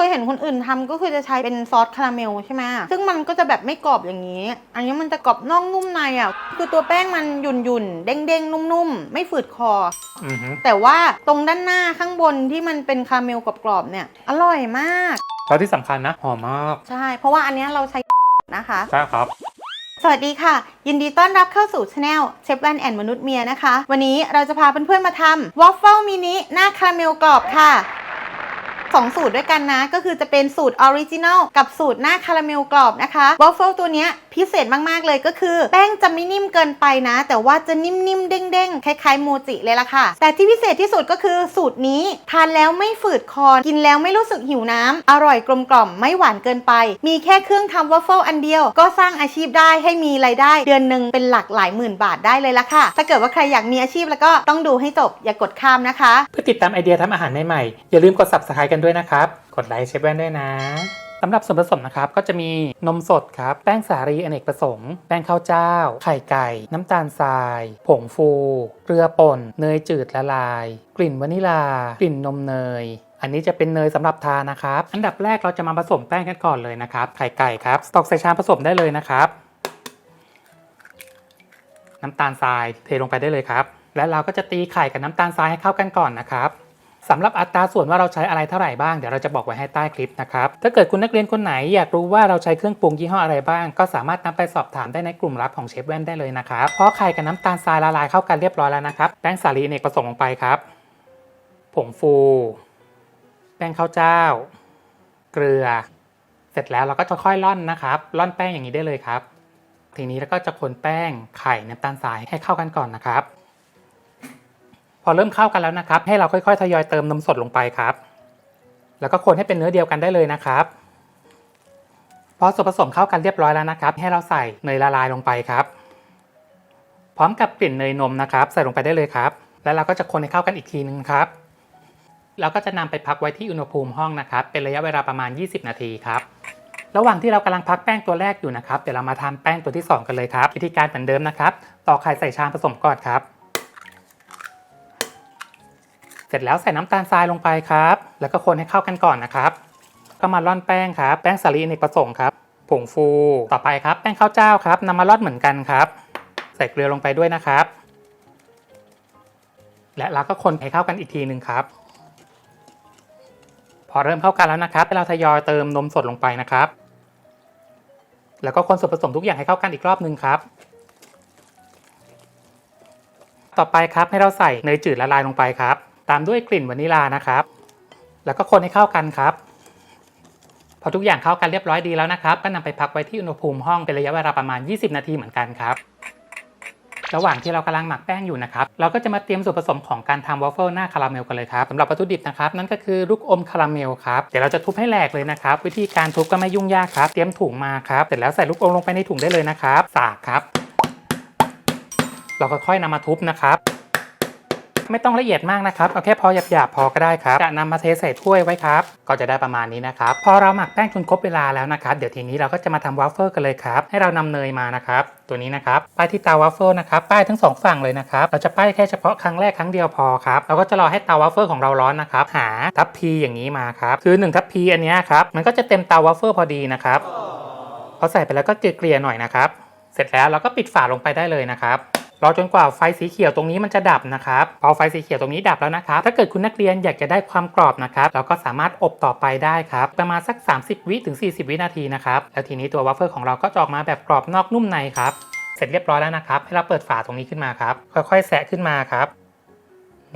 เคยเห็นคนอื่นทำก็คือจะใช้เป็นซอสคาราเมลใช่ไหมซึ่งมันก็จะแบบไม่กรอบอย่างนี้ อันนี้มันจะกรอบนอกนุ่มในอะ คือตัวแป้งมันหยุ่นหยุ่นๆเด้งเด้งๆนุ่มๆ ไม่ฝืดคออือฮึแต่ว่าตรงด้านหน้าข้างบนที่มันเป็นคาราเมลกรอบๆเนี่ย อร่อยมากแล้วที่สำคัญนะหอมมาก ใช่ เพราะว่าอันเนี้ยเราใช้นะคะ ใช่ครับสวัสดีค่ะ ยินดีต้อนรับเข้าสู่ช anel เชฟแวนแอนมนุษย์เมียนะคะ วันนี้เราจะพาเพื่อนๆมาทำวอฟเฟิลมินิหน้าคาราเมลกรอบค่ะ สองสูตรด้วยกันนะ ก็คือจะเป็นสูตรออริจินัลกับสูตรหน้าคาราเมลกรอบนะคะวอฟเฟิลตัวเนี้ย พิเศษมากๆเลยก็คือ แป้งจะไม่นิ่มเกินไปนะ แต่ว่าจะนิ่มๆเด้งๆคล้ายๆโมจิเลยล่ะค่ะ แต่ที่พิเศษที่สุดก็คือสูตรนี้ ทานแล้วไม่ฝืดคอกินแล้วไม่รู้สึกหิวน้ำอร่อยกลมกล่อมไม่หวานเกินไป มีแค่เครื่องทำวอฟเฟิลอันเดียว ก็สร้างอาชีพได้ให้มีรายได้ เดือนหนึ่งเป็นหลักหลายหมื่นบาทได้เลยล่ะค่ะ ถ้าเกิดว่าใครอยากมีอาชีพแล้วก็ต้องดูให้จบอย่ากดข้ามนะคะ เพื่อติดตามไอเดียทำอาหารใหม่ๆอย่าลืมกด subscribe กันด้วยนะครับ กดไลค์เชฟแว่นด้วยนะ สำหรับส่วนผสมนะครับก็จะมีนมสดครับ แป้งสาลีอเนกประสงค์ แป้งข้าวเจ้า ไข่ไก่ น้ำตาลทราย ผงฟู เกลือป่น เนยจืดละลาย กลิ่นวานิลา กลิ่นนมเนยอันนี้จะเป็นเนยสำหรับทานนะครับ อันดับแรกเราจะมาผสมแป้งกันก่อนเลยนะครับ ไข่ไก่ครับ ตอกใส่ชามผสมได้เลยนะครับ น้ำตาลทรายเทลงไปได้เลยครับ และเราก็จะตีไข่กับน้ำตาลทรายให้เข้ากันก่อนนะครับ สำหรับอัตราส่วนว่าเราใช้อะไรเท่าไหร่บ้างเดี๋ยวเราจะบอกไว้ให้ใต้คลิปนะครับถ้าเกิดคุณนักเรียนคนไหนอยากรู้ว่าเราใช้เครื่องปรุงยี่ห้ออะไรบ้าง ก็สามารถนำไปสอบถามได้ในกลุ่มลับของเชฟแว่นได้เลยนะครับพอไข่กับน้ำตาลทรายละลายเข้ากันเรียบร้อยแล้วนะครับแป้งสาลีเนกประสงค์ลงไปครับ ผงฟู แป้งข้าวเจ้า เกลือ เสร็จแล้วเราก็จะค่อยร่อนนะครับร่อนแป้งอย่างนี้ได้เลยครับ ทีนี้เราก็จะคนแป้งไข่น้ำตาลทรายให้เข้ากันก่อนนะครับ อเริ่มเข้ากันแล้วนะครับ ให้เราค่อยๆทยอยเติมนมสดลงไปครับ แล้วก็คนให้เป็นเนื้อเดียวกันได้เลยนะครับ พอส่วนผสมเข้ากันเรียบร้อยแล้วนะครับ ให้เราใส่เนยละลายลงไปครับ พร้อมกับกลิ่นเนยนมนะครับ ใส่ลงไปได้เลยครับ แล้วเราก็จะคนให้เข้ากันอีกทีนึงครับแล้วก็จะนำไปพักไว้ที่อุณหภูมิห้องนะครับ เป็นระยะเวลาประมาณ 20 นาทีครับระหว่างที่เรากำลังพักแป้งตัวแรกอยู่นะครับ เดี๋ยวเรามาทำแป้งตัวที่ 2 กันเลยครับ วิธีการเหมือนเดิมนะครับตอกไข่ใส่ชามผสมก่อนครับ เสร็จแล้วใส่น้ำตาลทรายลงไปครับ แล้วก็คนให้เข้ากันก่อนนะครับ ก็มาร่อนแป้งครับ แป้งสาลีอเนกประสงค์ครับ ผงฟู ต่อไปครับ แป้งข้าวเจ้าครับนำมาร่อนเหมือนกันครับ ใส่เกลือลงไปด้วยนะครับ และเราก็คนให้เข้ากันอีกทีหนึ่งครับ พอเริ่มเข้ากันแล้วนะครับให้เราทยอยเติมนมสดลงไปนะครับ แล้วก็คนส่วนผสมทุกอย่างให้เข้ากันอีกรอบหนึ่งครับต่อไปครับให้เราใส่เนยจืดละลายลงไปครับ ตามด้วยกลิ่นวานิลานะครับ แล้วก็คนให้เข้ากันครับ พอทุกอย่างเข้ากันเรียบร้อยดีแล้วนะครับ ก็นำไปพักไว้ที่อุณหภูมิห้องเป็นระยะเวลาประมาณ 20 นาทีเหมือนกันครับ ระหว่างที่เรากำลังหมักแป้งอยู่นะครับ เราก็จะมาเตรียมส่วนผสมของการทำวอฟเฟิลหน้าคาราเมลกันเลยครับสำหรับวัตถุดิบนะครับนั่นก็คือลูกอมคาราเมลครับ เดี๋ยวเราจะทุบให้แหลกเลยนะครับ วิธีการทุบก็ไม่ยุ่งยากครับ เตรียมถุงมาครับ เสร็จแล้วใส่ลูกอมลงไปในถุงได้เลยนะครับ สากครับ เราก็ค่อยนำมาทุบนะครับ ไม่ต้องละเอียดมากนะครับเอาแค่พอหยาบๆพอก็ได้ครับจะนำมาเทใส่ถ้วยไว้ครับก็จะได้ประมาณนี้นะครับพอเราหมักแป้งจนครบเวลาแล้วนะครับเดี๋ยวทีนี้เราก็จะมาทำวาฟเฟิลกันเลยครับให้เรานำเนยมานะครับตัวนี้นะครับป้ายที่เตาวาฟเฟิลนะครับป้ายทั้งสองฝั่งเลยนะครับเราจะป้ายแค่เฉพาะครั้งแรกครั้งเดียวพอครับเราก็จะรอให้เตาวาฟเฟิลของเราร้อนนะครับหาทัพพีอย่างนี้มาครับคือ1ทัพพีอันนี้ครับมันก็จะเต็มเตาวาฟเฟิลพอดีนะครับพอใส่ไปแล้วก็เกลี่ยๆหน่อยนะครับเสร็จแล้วเราก็ปิดฝาลงไปได้เลยนะครับ รอจนกว่าไฟสีเขียวตรงนี้มันจะดับนะครับพอไฟสีเขียวตรงนี้ดับแล้วนะครับ ถ้าเกิดคุณนักเรียนอยากจะได้ความกรอบนะครับเราก็สามารถอบต่อไปได้ครับ ประมาณสัก 30 วิถึง 40 วินาทีนะครับแล้วทีนี้ตัววัฟเฟิลของเราก็จะออกมาแบบกรอบนอกนุ่มในครับเสร็จเรียบร้อยแล้วนะครับ ให้เราเปิดฝาตรงนี้ขึ้นมาครับ ค่อยๆ แสะขึ้นมาครับ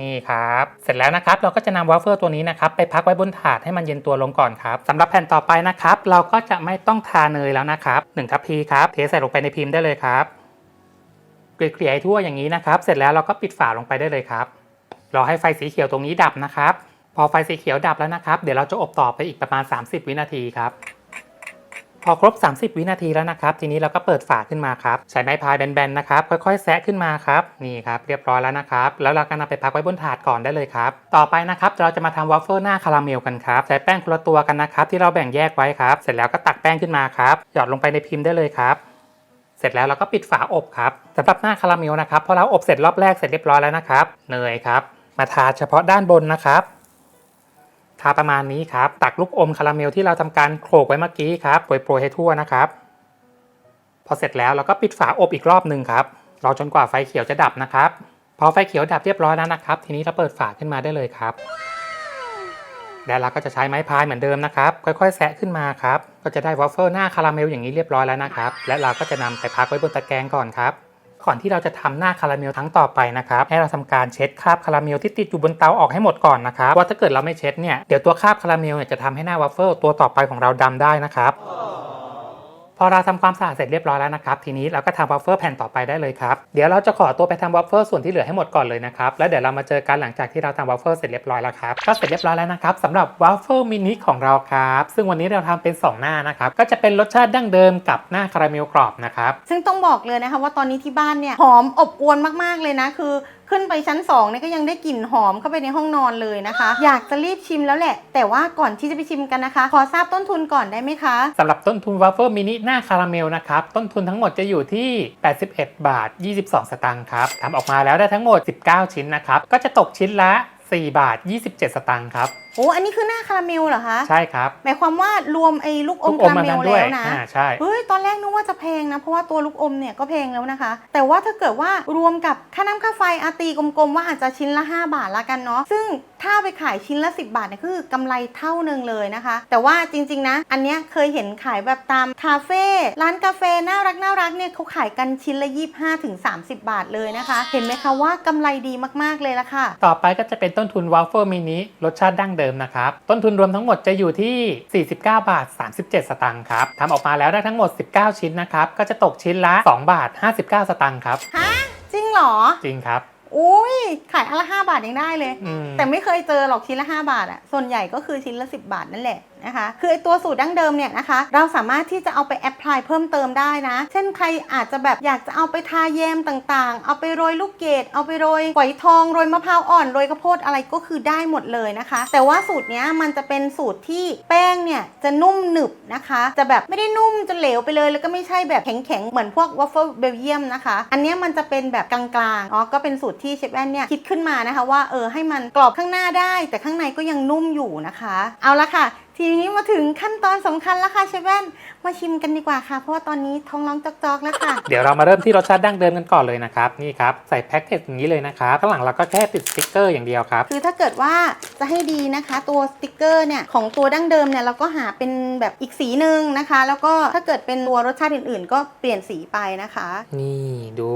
นี่ครับ เสร็จแล้วนะครับ เราก็จะนำวาฟเฟิลตัวนี้นะครับ ไปพักไว้บนถาดให้มันเย็นตัวลงก่อนครับสำหรับแผ่นต่อไปนะครับ เราก็จะไม่ต้องทาเนยแล้วนะครับหนึ่งทัพพีครับ เทใส่ลงไปในพิมพ์ได้เลยครับ เกลี่ยให้ทั่วอย่างนี้นะครับ เสร็จแล้วเราก็ปิดฝาลงไปได้เลยครับรอให้ไฟสีเขียวตรงนี้ดับนะครับ พอไฟสีเขียวดับแล้วนะครับ เดี๋ยวเราจะอบต่อไปอีกประมาณ 30 วินาทีครับ พอครบ 30 วินาทีแล้วนะครับ ทีนี้เราก็เปิดฝาขึ้นมาครับ ใช้ไม้พายแบนๆนะครับ ค่อยๆแซะขึ้นมาครับ นี่ครับ เรียบร้อยแล้วนะครับ แล้วเราก็นำไปพักไว้บนถาดก่อนได้เลยครับ ต่อไปนะครับ เราจะมาทำวอฟเฟิลหน้าคาราเมลกันครับ ใช้แป้งคนละตัวกันนะครับ ที่เราแบ่งแยกไว้ครับ เสร็จแล้วก็ตักแป้งขึ้นมาครับ หยอดลงไปในพิมพ์ได้เลยครับ สร็จแล้วเราก็ปิดฝาอบครับสำหรับหน้าคาราเมลนะครับพอเราอบเสร็จรอบแรกเสร็จเรียบร้อยแล้วนะครับเนยครับ มาทาเฉพาะด้านบนนะครับทาประมาณนี้ครับ ตักลูกอมคาราเมลที่เราทำการโขลกไว้เมื่อกี้ครับโปรยๆให้ทั่วนะครับ พอเสร็จแล้วเราก็ปิดฝาอบอีกรอบหนึ่งครับรอจนกว่าไฟเขียวจะดับนะครับ พอไฟเขียวดับเรียบร้อยแล้วนะครับ ทีนี้เราเปิดฝาขึ้นมาได้เลยครับ และเราก็จะใช้ไม้พายเหมือนเดิมนะครับ ค่อยๆ แซะขึ้นมาครับ ก็จะได้วอฟเฟิลหน้าคาราเมลอย่างนี้เรียบร้อยแล้วนะครับ และเราก็จะนำไปพักไว้บนตะแกรงก่อนครับ ก่อนที่เราจะทำหน้าคาราเมลทั้งต่อไปนะครับ ให้เราทำการเช็ดคราบคาราเมลที่ติดอยู่บนเตาออกให้หมดก่อนนะครับ ว่าถ้าเกิดเราไม่เช็ดเนี่ย เดี๋ยวตัวคราบคาราเมลเนี่ยจะทำให้หน้าวอฟเฟิลตัวต่อไปของเราดำได้นะครับ พอเราทำความสะอาดเสร็จเรียบร้อยแล้วนะครับ ทีนี้เราก็ทำวอฟเฟิลแผ่นต่อไปได้เลยครับ เดี๋ยวเราจะขอตัวไปทำวอฟเฟิลส่วนที่เหลือให้หมดก่อนเลยนะครับ แล้วเดี๋ยวเรามาเจอกันหลังจากที่เราทำวอฟเฟิลเสร็จเรียบร้อยแล้วครับ ก็เสร็จเรียบร้อยแล้วนะครับสำหรับวอฟเฟิลมินิของเราครับ ซึ่งวันนี้เราทำเป็น 2 หน้านะครับ ก็จะเป็นรสชาติดั้งเดิมกับหน้าคาราเมลกรอบนะครับ ซึ่งต้องบอกเลยนะคะว่าตอนนี้ที่บ้านเนี่ยหอมอบอวลมากๆเลยนะคือ ขึ้นไปชั้น2เนี่ยก็ยังได้กลิ่นหอมเข้าไปในห้องนอนเลยนะคะ อยากจะรีบชิมแล้วแหละ แต่ว่าก่อนที่จะไปชิมกันนะคะ ขอทราบต้นทุนก่อนได้ไหมคะสำหรับต้นทุนวาฟเฟิลมินิหน้าคาราเมลนะครับ ต้นทุนทั้งหมดจะอยู่ที่ 81 บาท 22 สตางค์ครับทำออกมาแล้วได้ทั้งหมด 19 ชิ้นนะครับก็จะตกชิ้นละ 4 บาท 27 สตางค์ครับ โอ้อันนี้คือหน้าคาราเมลเหรอคะ ใช่ครับ หมายความว่ารวมไอ้ลูกอมลูกอคามรามาเมลด้วแล้ยวนะอ่าใช่เฮ้ยตอนแรกนึกว่าจะแพงนะ เพราะว่าตัวลูกอมเนี่ยก็แพงแล้วนะคะ แต่ว่าถ้าเกิดว่ารวมกับค่าน้ำค่าไฟอาตีกลมๆว่าอาจจะชิ้นละ 5 บาทละกันเนาะ ซึ่งถ้าไปขายชิ้นละ 10 บาทเนี่ยคือกำไรเท่านึงเลยนะคะ แต่ว่าจริงๆนะ อันเนี้ยเคยเห็นขายแบบตามคาเฟ่ร้านกาแฟน่ารักน่ารักเนี่ยเขาขายกันชิ้นละ 25ถึง30 บาทเลยนะคะ เห็นไหมคะว่ากำไรดีมากๆเลยละค่ะ ต่อไปก็จะเป็นต้นทุนว a ฟเฟิลมินิรสชาติดั้งเดิมนะครับ ต้นทุนรวมทั้งหมดจะอยู่ที่ 49 บาท 37 สตางค์ครับทำออกมาแล้วได้ทั้งหมด 19 ชิ้นนะครับ ก็จะตกชิ้นละ 2 บาท 59 สตางค์ครับ ฮะ จริงเหรอ จริงครับ อุ้ย ขายอันละ 5 บาทยังได้เลย อืม แต่ไม่เคยเจอหรอกชิ้นละ 5 บาทอะส่วนใหญ่ก็คือชิ้นละ 10 บาทนั่นแหละ นะคะ คือไอตัวสูตรดั้งเดิมเนี่ยนะคะ เราสามารถที่จะเอาไปแอพพลายเพิ่มเติมได้นะ เช่นใครอาจจะแบบอยากจะเอาไปทาแยมต่างๆ เอาไปโรยลูกเกด เอาไปโรยฝอยทอง โรยมะพร้าวอ่อน โรยข้าวโพดอะไรก็คือได้หมดเลยนะคะ แต่ว่าสูตรเนี้ยมันจะเป็นสูตรที่แป้งเนี่ยจะนุ่มหนึบนะคะ จะแบบไม่ได้นุ่มจนเหลวไปเลย แล้วก็ไม่ใช่แบบแข็งๆ เหมือนพวกวัฟเฟิลเบลเยียมนะคะ อันนี้มันจะเป็นแบบกลางๆ อ๋อ ก็เป็นสูตรที่เชฟแอนเนี่ยคิดขึ้นมานะคะว่าเออให้มันกรอบข้างหน้าได้ แต่ข้างในก็ยังนุ่มอยู่นะคะ เอาละค่ะ ทีนี้มาถึงขั้นตอนสำคัญแล้วค่ะเชฟแอนมาชิมกันดีกว่าค่ะ เพราะว่าตอนนี้ท้องร้องจอกๆแล้วค่ะเดี๋ยวเรามาเริ่มที่รสชาติดั้งเดิมกันก่อนเลยนะครับนี่ครับใส่แพ็กเกจอย่างนี้เลยนะครับข้างหลังเราก็แค่ติดสติ๊กเกอร์อย่างเดียวครับคือถ้าเกิดว่าจะให้ดีนะคะ ตัวสติกเกอร์เนี่ยของตัวดั้งเดิมเนี่ยเราก็หาเป็นแบบอีกสีหนึ่งนะคะ แล้วก็ถ้าเกิดเป็นตัวรสชาติอื่น ๆ ก็เปลี่ยนสีไปนะคะ นี่ดู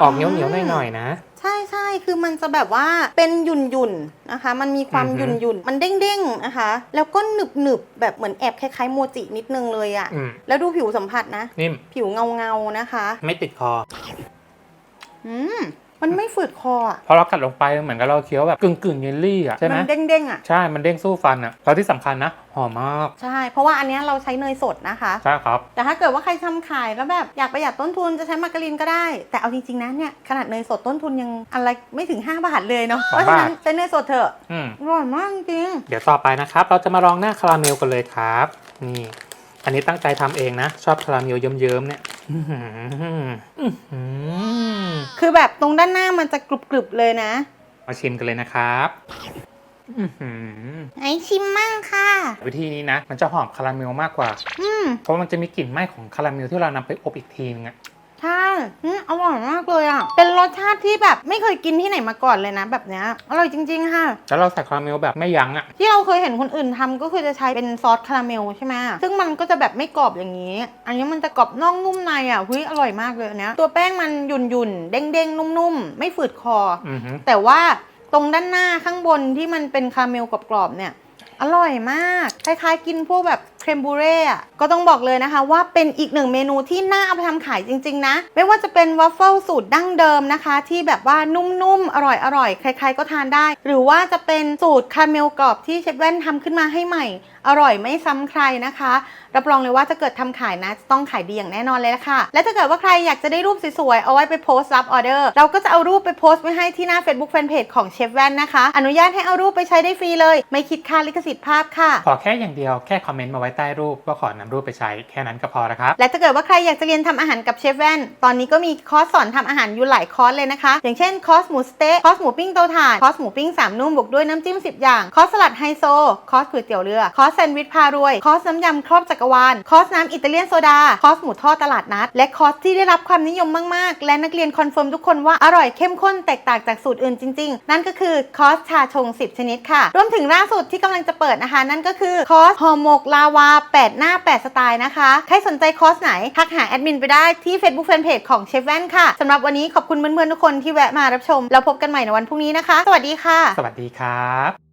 ออกเหนียวเหนียวๆหน่อยๆนะ ใช่ใช่คือมันจะแบบว่าเป็นหยุ่นหยุ่นๆนะคะ มันมีความอือหฮึยุ่นหยุ่นๆมันเด้งเด้งๆนะคะ แล้วก็หนึบหนึบๆแบบเหมือนแอบคล้ายๆโมจินิดนึงเลยอะอืมแล้วดูผิวสัมผัสนะ นิ่ม ผิวเงาเงาๆนะคะ ไม่ติดคอ อืม มันไม่ฝืดคออะพอเรากัดลงไปเหมือนกับเราเคี้ยวแบบกึ่งกึ่งๆเยลลี่อะใช่ไหมมันเด้งเด้งๆอะใช่มันเด้งสู้ฟันอะแล้วที่สำคัญนะหอมมากใช่ เพราะว่าอันเนี้ยเราใช้เนยสดนะคะใช่ครับ แต่ถ้าเกิดว่าใครทำขายแล้วแบบอยากประหยัดต้นทุนจะใช้มาการีนก็ได้ แต่เอาจริงๆนะเนี่ยขนาดเนยสดต้นทุนยังอะไรไม่ถึง 5 บาทเลยเนาะสองเพราะฉะนั้นบาทใช้เนยสดเถอะอืมอร่อยมากจริงเดี๋ยวต่อไปนะครับ เราจะมาลองหน้าคาราเมลกันเลยครับ นี่ อันนี้ตั้งใจทำเองนะ ชอบคาราเมลเยิ้มๆเนี่ยอื้อหืออื้อหือคือแบบตรงด้านหน้ามันจะกรุบๆเลยนะ มาชิมกันเลยนะครับอื้อหือไอชิมมั่งค่ะ วิธีนี้นะ มันจะหอมคาราเมลมากกว่า อืม เพราะมันจะมีกลิ่นไหม้ของคาราเมลที่เรานำไปอบอีกทีนึงอะ ใช่อืมอร่อยมากเลยอะ เป็นรสชาติที่แบบไม่เคยกินที่ไหนมาก่อนเลยนะ แบบเนี้ย อร่อยจริง ๆ ค่ะ แล้วเราใส่คาราเมลแบบไม่ยั้งอะที่เราเคยเห็นคนอื่นทำก็คือจะใช้เป็นซอสคาราเมลใช่ไหมซึ่งมันก็จะแบบไม่กรอบอย่างนี้ อันนี้มันจะกรอบนอกนุ่มในอะเฮ้ยอร่อยมากเลยอันเนี้ยตัวแป้งมันหยุ่นหยุ่นๆเด้งเด้งๆนุ่มๆ ไม่ฝืดคออือหือแต่ว่าตรงด้านหน้าข้างบนที่มันเป็นคาราเมลกรอบๆเนี่ย อร่อยมาก คล้ายๆ กินพวกแบบ เครมบูเร่ก็ต้องบอกเลยนะคะว่าเป็นอีกหนึ่งเมนูที่น่าเอาไปทำขายจริง ๆ นะ ไม่ว่าจะเป็นวัฟเฟิลสูตรดั้งเดิมนะคะ ที่แบบว่านุ่มๆ อร่อยๆ ใครๆก็ทานได้ หรือว่าจะเป็นสูตรคาราเมลกรอบที่เชฟแว่นทำขึ้นมาให้ใหม่อร่อยไม่ซ้ำใครนะคะ รับรองเลยว่าถ้าเกิดทำขายนะจะต้องขายดีอย่างแน่นอนเลยละค่ะ และถ้าเกิดว่าใครอยากจะได้รูปสวยๆ เอาไว้ไปโพสต์รับออเดอร์ เราก็จะเอารูปไปโพสต์ไว้ให้ที่หน้า Facebook Fanpage ของเชฟแว่นนะคะ อนุญาตให้เอารูปไปใช้ได้ฟรีเลย ไม่คิดค่าลิขสิทธิ์ภาพค่ะ ขอแค่อย่างเดียวแค่คอมเมนต์มาไว้ใต้รูปก็ขอนำรูปไปใช้แค่นั้นก็พอแล้วครับ และถ้าเกิดว่าใครอยากจะเรียนทำอาหารกับเชฟแว่น ตอนนี้ก็มีคอร์สสอนทำอาหารอยู่หลายคอร์สเลยนะคะ อย่างเช่นคอร์สหมูสเต๊ะคอร์สหมูปิ้งเตาถ่านคอร์สหมูปิ้งสามนุ่มบวกด้วยน้ำจิ้ม10 อย่างคอร์สสลัดไฮโซคอร์สก๋วยเตี๋ยวเรือคอร์สแซนด์วิชพารวย คอสน้ำยำครอบจักรวาล คอสน้ำอิตาเลียนโซดา คอสหมูทอดตลาดนัด และคอสที่ได้รับความนิยมมาก ๆ และนักเรียนคอนเฟิร์มทุกคนว่าอร่อยเข้มข้นแตกต่างจากสูตรอื่นจริง ๆ นั่นก็คือคอสชาชง 10 ชนิดค่ะ รวมถึงล่าสุดที่กำลังจะเปิดนะคะ นั่นก็คือคอสห่อหมกลาวา 8 หน้า 8 สไตล์นะคะ ใครสนใจคอสไหนทักหาแอดมินไปได้ที่ Facebook Fanpage ของเชฟแว่นค่ะสำหรับวันนี้ขอบคุณเพื่อนๆทุกคนที่แวะมารับชม แล้วพบกันใหม่ในวันพรุ่งนี้นะคะ สวัสดีค่ะ สวัสดีครับ